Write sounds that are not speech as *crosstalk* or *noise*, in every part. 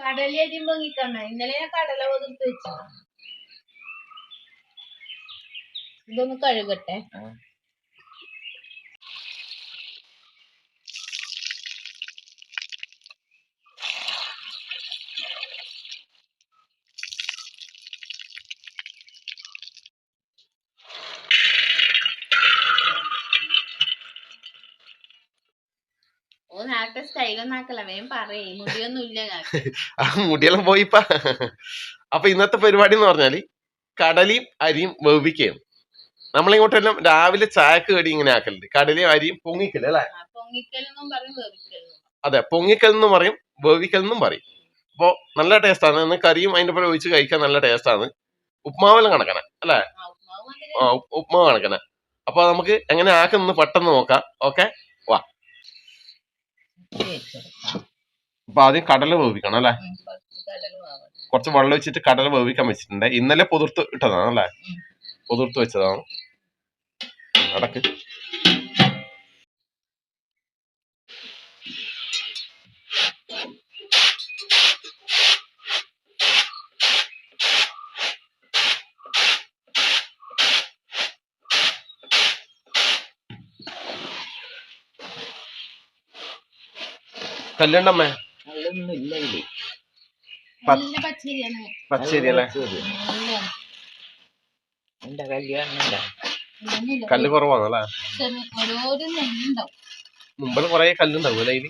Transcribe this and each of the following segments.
കടല അരിയും പൊങ്ങിക്കണ്ണ. ഇന്നലെ ഞാൻ കടല പൊതിർത്ത് വെച്ചു. ഇതൊന്ന് കഴുകട്ടെ. നേരത്തെ സ്റ്റൈലൊന്നും ആക്കല വേഗം പറയേ മുടിയൊന്നും ഇല്ല *laughs* ആ മുടിയെല്ലാം പോയിപ്പാ. അപ്പൊ ഇന്നത്തെ പരിപാടി എന്ന് പറഞ്ഞാൽ കടലയും അരിയും വേവിക്കുകയാണ്. നമ്മളിങ്ങോട്ടെല്ലാം രാവിലെ ചായക്ക് കടി ഇങ്ങനെ ആക്കലുണ്ട്. കടലയും അരിയും പൊങ്ങിക്കൽ അല്ലെ? പൊങ്ങിക്കലെന്നും പറയും വേവിക്കലെന്നും അതെ പൊങ്ങിക്കൽ എന്നും പറയും വേവിക്കൽ എന്നും പറയും. അപ്പൊ നല്ല ടേസ്റ്റ് ആണ് ഇന്ന് കറിയും അതിന്റെ പോലെ ഒഴിച്ച് കഴിക്കാൻ നല്ല ടേസ്റ്റ് ആണ് ഉപ്മാവെല്ലാം കണക്കണ അല്ലെ? ആ ഉപ്മാവ് കണക്കനെ അപ്പൊ നമുക്ക് എങ്ങനെ ആക്കുന്നു പെട്ടെന്ന് നോക്കാം. ഓക്കെ? അപ്പൊ ആദ്യം കടല വേവിക്കണം അല്ലെ? കുറച്ച് വെള്ളം വെച്ചിട്ട് കടല വേവിക്കാൻ വെച്ചിട്ടുണ്ട്. ഇന്നലെ പുതിർത്ത് ഇട്ടതാണ് അല്ലെ. പുതിർത്ത് വെച്ചതാണ്. അടക്ക് കല്ലുണ്ടമ്മേ ഇല്ല ഇത് പച്ചരി. അല്ലേ എന്റെ കല്യാണം കല്ല് കുറവാണോ അല്ലേ? മുമ്പിൽ കൊറേ കല്ലുണ്ടാവും അല്ലേ അതിൽ.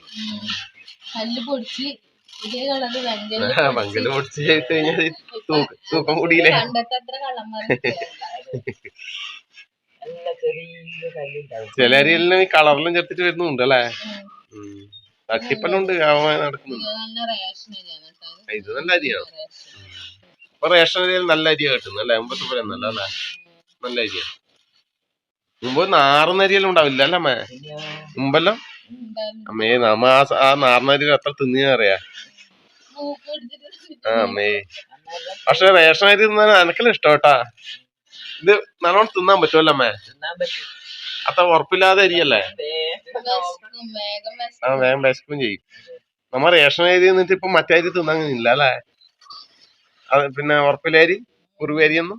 കല്ല് പൊടിച്ച് മംഗൽ പൊടിച്ച് ചെയ്ത് കഴിഞ്ഞാൽ തൂക്കം കൂടിയില്ലേ? പണ്ടത്തെ അത്ര നല്ല ചെറിയ കല്ലുണ്ടാവും. ചില അരിയെല്ലാം ഈ കളറിലും ചേർത്തിട്ട് വരുന്നുണ്ട് അല്ലേ? ആവാൻ നടക്കുന്നുണ്ട്. ഇത് നല്ല അരിയാണ്. ഇപ്പൊ റേഷൻ അരിയിൽ നല്ല അരിയാ കിട്ടുന്നത് അല്ലെ? മുമ്പത്തെ പോലെ നല്ല അല്ലെ? നല്ല അരിയാണ് മുമ്പ് നാറുന്ന അരിയെല്ലാം ഉണ്ടാവില്ല അല്ലേ അമ്മേ? മുമ്പെല്ലാം? അമ്മേ നമ്മ ആ ആ നാറുന്ന അരി എത്ര തിന്നിയാ അറിയാ? ആ അമ്മേ. പക്ഷെ റേഷൻ അരി തിന്നാൻ എനക്കെല്ലാം ഇഷ്ടം കേട്ടാ ഇത് നല്ലോണം തിന്നാൻ പറ്റുമല്ലോ അമ്മേ? അത്ര ഉറപ്പില്ലാതെ അരിയല്ലേ? ആ. വേഗം വിശക്കും ചെയ്യും. നമ്മ റേഷൻ അരി എന്നിട്ട് ഇപ്പൊ മറ്റേ അരി തിന്നാൻ ഇല്ല അല്ലേ? പിന്നെ ഉറപ്പിലേരി കുറുവേരി ഒന്നും?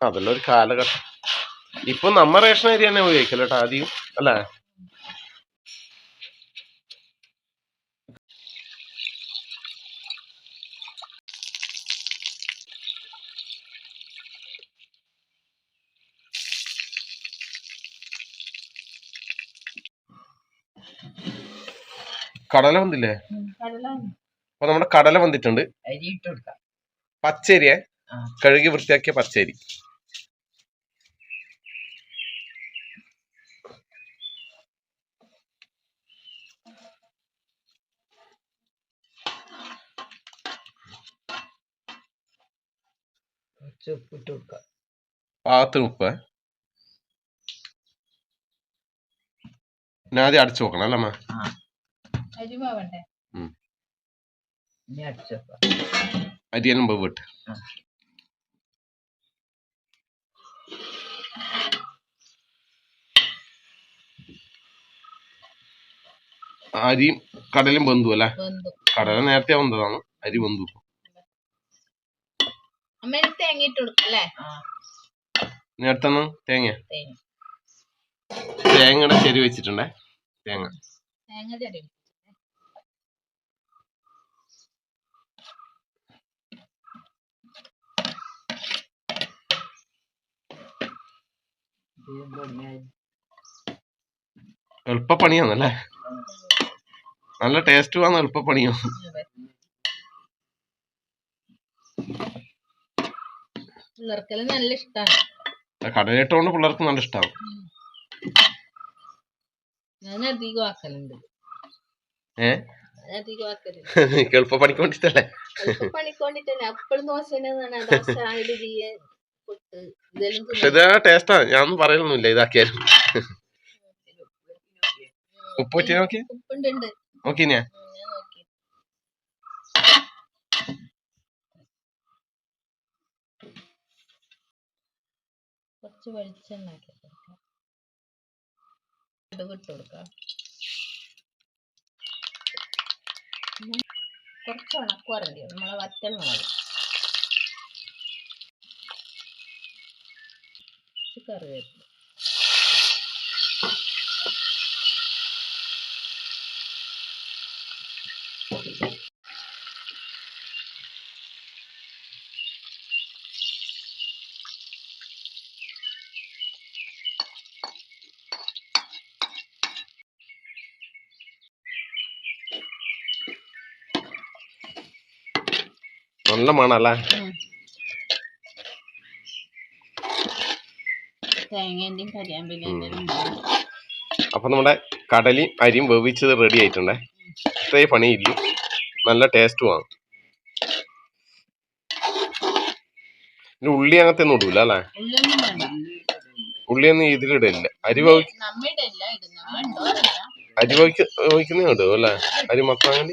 അതെല്ലാം ഒരു കാലഘട്ടം. ഇപ്പൊ നമ്മ റേഷൻ അരി തന്നെ ഉപയോഗിക്കല്ലോ ആദ്യം അല്ലേ? കടല വന്നില്ലേ? ഉം, കടലാണ്. അപ്പൊ നമ്മുടെ കടല വന്നിട്ടുണ്ട്. അരി ഇട്ട് കൊടുക്കാം. പച്ചരിയെ ആ. കഴുകി വൃത്തിയാക്കിയ പച്ചരി. കുറച്ച് ഉപ്പ് ഇട്ട് കൊടുക്കാം. പാകത്തിന് ഉപ്പ്. ഞാൻ ആദ്യം അടച്ചു നോക്കണം അല്ലേ അമ്മ? അരി വേവണ്ടേ? ഇനി അടിച്ചു വെക്കാം അരിയനും വേവിട്ട് അരിയും കടലും ബന്ധു അല്ലേ? കടല നേരത്തെ വന്നതാണ് അരി ബന്ധു നേരത്തെ തേങ്ങ. തേങ്ങ. തേങ്ങയുടെ ചെരി വെച്ചിട്ടുണ്ടേ തേങ്ങ. തേങ്ങ ചെറിയ എളുപ്പപ്പണിയാന്നല്ലേ നല്ല ടേസ്റ്റ് വന്ന എളുപ്പപ്പണിയോ പിള്ളേർക്കെല്ലാം നല്ല ഇഷ്ടമാണ് കടലിട്ടോണ്ട് പിള്ളേർക്ക് നല്ല ഇഷ്ടമാണ് ഞാൻ അധികം ആക്കലുണ്ട്. ഏ? ആക്കലുണ്ട് എളുപ്പപ്പണിക്ക് വേണ്ടിട്ടല്ലേ? അപ്പോഴും ദോശ പക്ഷെ ഇത് ടേസ്റ്റാ ഞാനൊന്നും പറയലൊന്നുമില്ല. ഇതാക്കിയാലും. ഉപ്പ് പറ്റി നോക്കി. ഉണ്ട് ഞാൻ നോക്കി. കുറച്ച് വെളിച്ചെണ്ണ കൊടുക്കാം. കടുക് ഇട്ട് കൊടുക്കാം. കുറച്ച് ഉണക്കുറണ്ടി നമ്മളെ വറ്റൽ മുളക്. കറിവേപ്പില നല്ല മണല്ലേ? കരിയാമ്പിന്റെ അപ്പൊ നമ്മുടെ കടലയും അരിയും വേവിച്ചത് റെഡി ആയിട്ടുണ്ടേ? ഇത്രേ പണിയില്ല. നല്ല ടേസ്റ്റുമാണ് പിന്നെ ഉള്ളി അങ്ങനത്തെ ഒന്നും ഇടൂല അല്ലേ? ഉള്ളിയൊന്നും ഇതിലിടില്ല അരി അരി വഹിക്കുന്ന ഇടും അല്ലേ? അരി മൊത്തം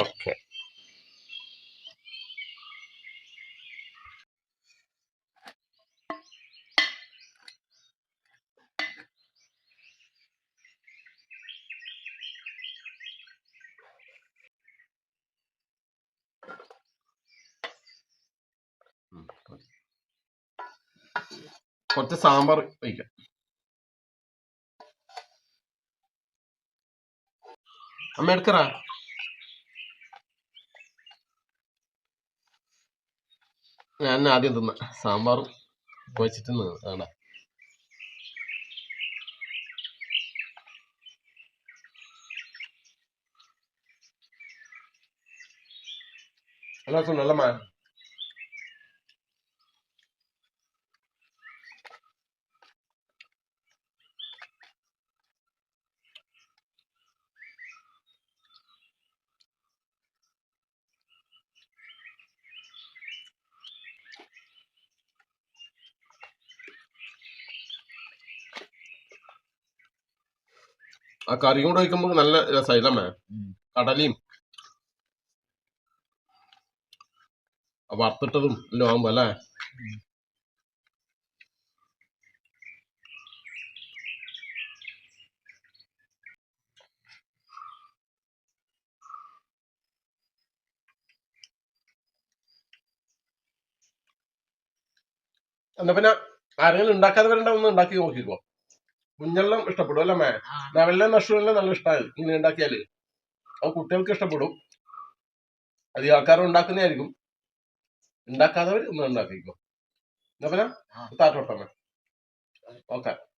ഓക്കെ കുറച്ച് സാമ്പാർ വയ്ക്കാം അമ്മ എടുക്കറാ ഞാൻ ആദ്യം തിന്ന സാമ്പാറും വെച്ചിട്ട് വേണ്ട எல்லாருக்கும் நல்லமா ആ കറിയും കൂടെ വയ്ക്കുമ്പോൾ നല്ല രസമായില്ലേ കടലയും. വറുത്തിട്ടതും എല്ലാം ആകുമ്പോ അല്ലേ? എന്നാ പിന്നെ ആരെങ്കിലും ഉണ്ടാക്കാതെ വരണ്ട ഒന്ന് ഉണ്ടാക്കി നോക്കിക്കോ. കുഞ്ഞെല്ലാം ഇഷ്ടപ്പെടും അല്ലേ മേ നവെല്ലാം നഷ്ടമെല്ലാം നല്ല ഇഷ്ടമായി ഇങ്ങനെ ഉണ്ടാക്കിയാൽ. അത് കുട്ടികൾക്ക് ഇഷ്ടപ്പെടും. അധികം ആൾക്കാർ ഉണ്ടാക്കുന്നതായിരിക്കും. ഉണ്ടാക്കാത്തവർ ഒന്ന് ഉണ്ടാക്കിക്കോ. എന്നാ പിന്നെ? താറ്റോട്ടമേ ഓക്കെ.